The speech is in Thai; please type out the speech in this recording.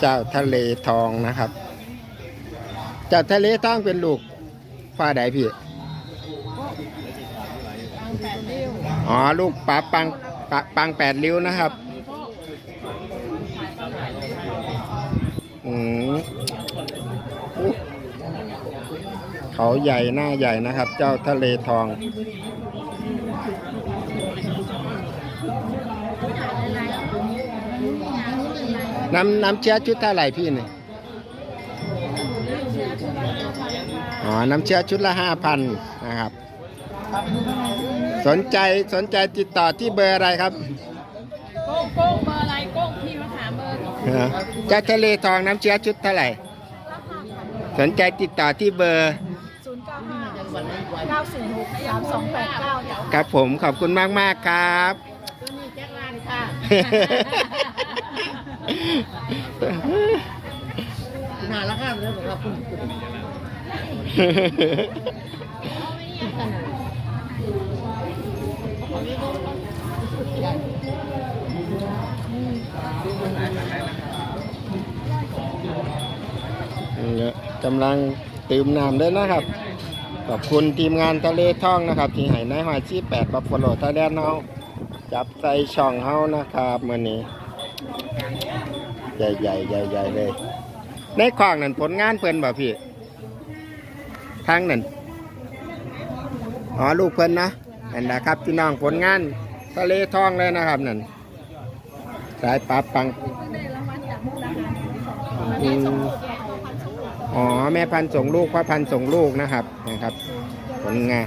เจ้าทะเลทองนะครับ เจ้าทะเลทองเป็นลูกฟ้าใดพี่อ๋อลูกปลาปังปลาปังแปดริ้วนะครับอืมเขาใหญ่หน้าใหญ่นะครับ เจ้าทะเลทอง น้ำน้ำเชื้อชุดเท่าไหร่พี่เนี่ยอ๋อ น้ำเชื้อชุดละห้าพันนะครับ สนใจสนใจติดต่อที่เบอร์อะไรครับโก้งโก้งเบอร์อะไรโก้งพี่มาถามเบอร์เจ้าทะเลทองน้ำเชื้อชุดเท่าไหร่ สนใจติดต่อที่เบอร์ศูนย์เก้าห้าเก้าสี่หกสามสองแปดเก้าจ้ะครับผมขอบคุณมากมากๆครับ ตัวนี้แจ็คลานค่ะหนาละค่ะเรื่องของเราคุณเนี่ยกำลังตื่มน้ำด้วยนะครับ ขอบคุณทีมงานทะเลท่องนะครับ ที่ให้นายหอยชีแปดบัฟฟาโลไทยแลนด์เฮา จับใส่ช่องเฮานะครับมื่อนี้ ใหญ่ใหญ่ใหญ่ใหญ่เลย ในคลองนั่นผลงานเพิ่นบ่พี่ทางนั่นอ๋อลูกเพิ่นนะนั่นนะครับพี่น้องผลงานทะเลทองเลยนะครับนั่นสายปลาปังอืมอ๋อแม่พันธุ์ส่งลูกพ่อพันธุ์ส่งลูกนะครับนะครับ ผลงาน